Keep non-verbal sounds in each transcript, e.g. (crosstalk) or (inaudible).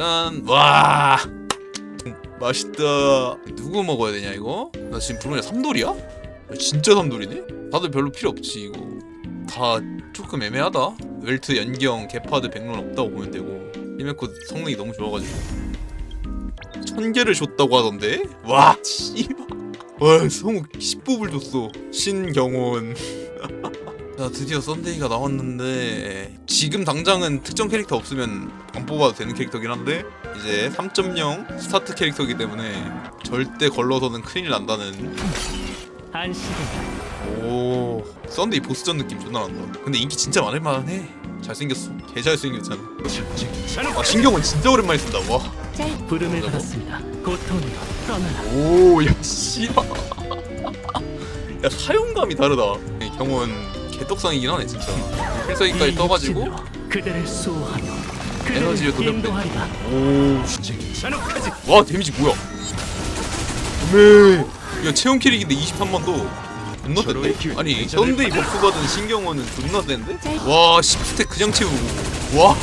짠. 와. 맛있다. 누구 먹어야 되냐 이거? 나 지금 브로냐 삼돌이야? 진짜 삼돌이네? 다들 별로 필요 없지 이거. 다 조금 애매하다. 웰트, 연경, 게파드, 백론 없다고 보면 되고. 히메코 성능이 너무 좋아가지고. 천 개를 줬다고 하던데? 와, 씨발. 와, 성우 10뽑을 줬어. 신경원. (laughs) 자, 드디어 썬데이가 나왔는데 지금 당장은 특정 캐릭터 없으면 안 뽑아도 되는 캐릭터긴 한데 이제 3.0 스타트 캐릭터이기 때문에 절대 걸러서는 큰일 난다는. 오 썬데이 보스전 느낌 존나 난다. 근데 인기 진짜 많을 만해 잘생겼어. 개 잘생겼잖아. 아 신경은 진짜 오랜만에 쓴다. 부름을 뭐라고? 받았습니다. 고통으로 떠나라. 와오야 씨발. (laughs) 야 사용감이 다르다. 이 경원 개떡상이긴 하네 진짜 필살기까지 이 떠가지고 그대를 수호하며 에너지를 그대를 돌려빼. 인도하리라. 오 진짜 와 데미지 뭐야 네. 야 체온 캐릭인데 23만 도 존나 센데? 아니 썬데이 버프 받은 신경원은 존나 센데? 와 10스택 그냥 채우고 와야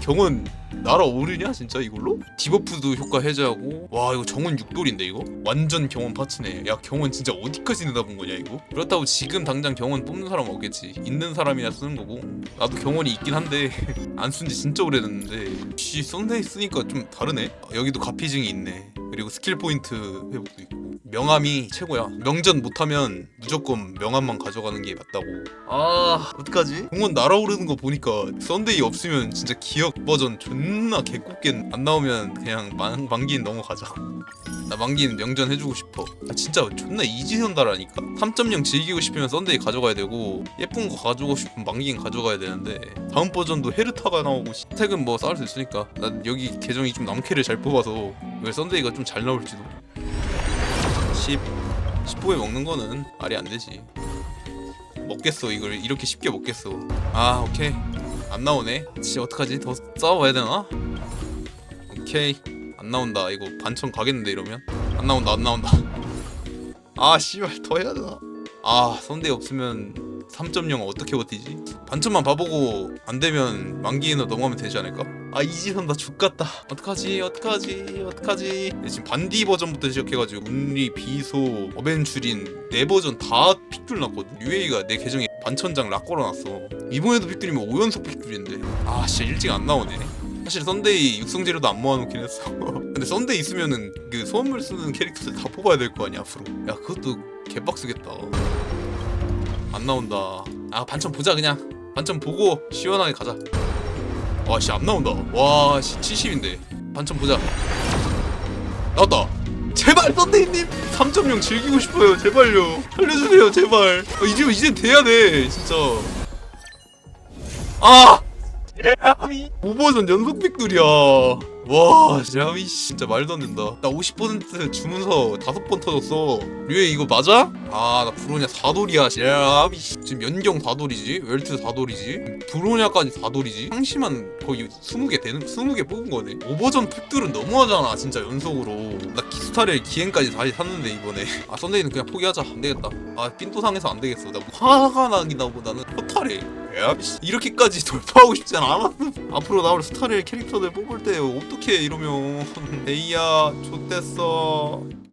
경원 날아오르냐 진짜 이걸로? 디버프도 효과 해제하고. 와 이거 정원 6돌인데 이거? 완전 경원 파츠네. 야 경원 진짜 어디까지 내다본 거냐 이거? 그렇다고 지금 당장 경원 뽑는 사람 없겠지. 있는 사람이나 쓰는 거고. 나도 경원이 있긴 한데 (laughs) 안 쓴 지 진짜 오래됐는데. 씨 썬데이 쓰니까 좀 다르네? 아, 여기도 가피징이 있네. 그리고 스킬 포인트 회복도 있고 명함이 최고야. 명전 못하면 무조건 명함만 가져가는 게 맞다고. 아 어떡하지? 공원 날아오르는 거 보니까 썬데이 없으면 진짜 기억 버전 존나 개꼽게 안 나오면 그냥 만, 만기인 넘어가자. 나 만기인 명전 해주고 싶어. 아 진짜 존나 이지선다라니까. 3.0 즐기고 싶으면 썬데이 가져가야 되고 예쁜 거 가져가고 싶으면 만기인 가져가야 되는데 다음 버전도 헤르타가 나오고 스택은 뭐 쌓을 수 있으니까. 난 여기 계정이 좀 남캐를 잘 뽑아서 왜 썬데이가 좀 잘 나올지도 10 10호에 먹는 거는 말이 안 되지. 먹겠어 이걸 이렇게 쉽게 먹겠어. 아 오케이. 안 나오네. 진짜 어떡하지? 더 싸워봐야 되나? 오케이. 안 나온다. 이거 반천 가겠는데 이러면? 안 나온다 안 나온다. 아 씨발 더 해야 되나? 아 선대 없으면 3.0 어떻게 버티지? 반천만 봐보고 안 되면 만기인으로 넘어가면 되지 않을까? 아 이지선 나 죽겠다. 어떡하지? 어떡하지? 어떡하지? 지금 반디 버전부터 시작해가지고 운리 비소 어벤주린 네 버전 다 픽줄 났거든? UA가 내 계정에 반천장 락 걸어놨어. 이번에도 픽줄이면 5연속 픽줄인데. 아 진짜 일찍 안 나오네. 사실 썬데이 육성재료도 안 모아놓긴 했어. (laughs) 근데 썬데이 있으면은 그 소원물 쓰는 캐릭터들 다 뽑아야 될 거 아니야 앞으로? 야 그것도 개빡쓰겠다 안 나온다. 아 반천 보자 그냥. 반천 보고 시원하게 가자. 와씨 안 나온다. 와씨 70인데. 반천 보자. 나왔다. 제발 썬데이님! 3.0 즐기고 싶어요 제발요. 살려주세요 제발. 어, 이제 이제 돼야 돼 진짜. 아! 야미. 5버전 연속 픽돌이야 와 야미 진짜 말도 안 된다. 나 50% 주문서 다섯 번 터졌어. 류에 이거 맞아? 아나 브로냐 4돌이야. 야미 지금 연경 4돌이지? 웰트 4돌이지? 브로냐까지 4돌이지? 상시만 거의 20개 되는 20개 뽑은 거네. 5버전 픽돌은 너무하잖아 진짜 연속으로. 나 기스타를 기행까지 다시 샀는데 이번에. 아 썬데이는 그냥 포기하자. 안 되겠다. 아 삔또상해서 안 되겠어. 나 화가 하고 나는 허탈해. 야, 씨, 이렇게까지 (laughs) 돌파하고 싶진 않았어. (laughs) 앞으로 나올 스타를 캐릭터들 뽑을 때 어떻게 이러면 (laughs) 에이야, 좋댔어.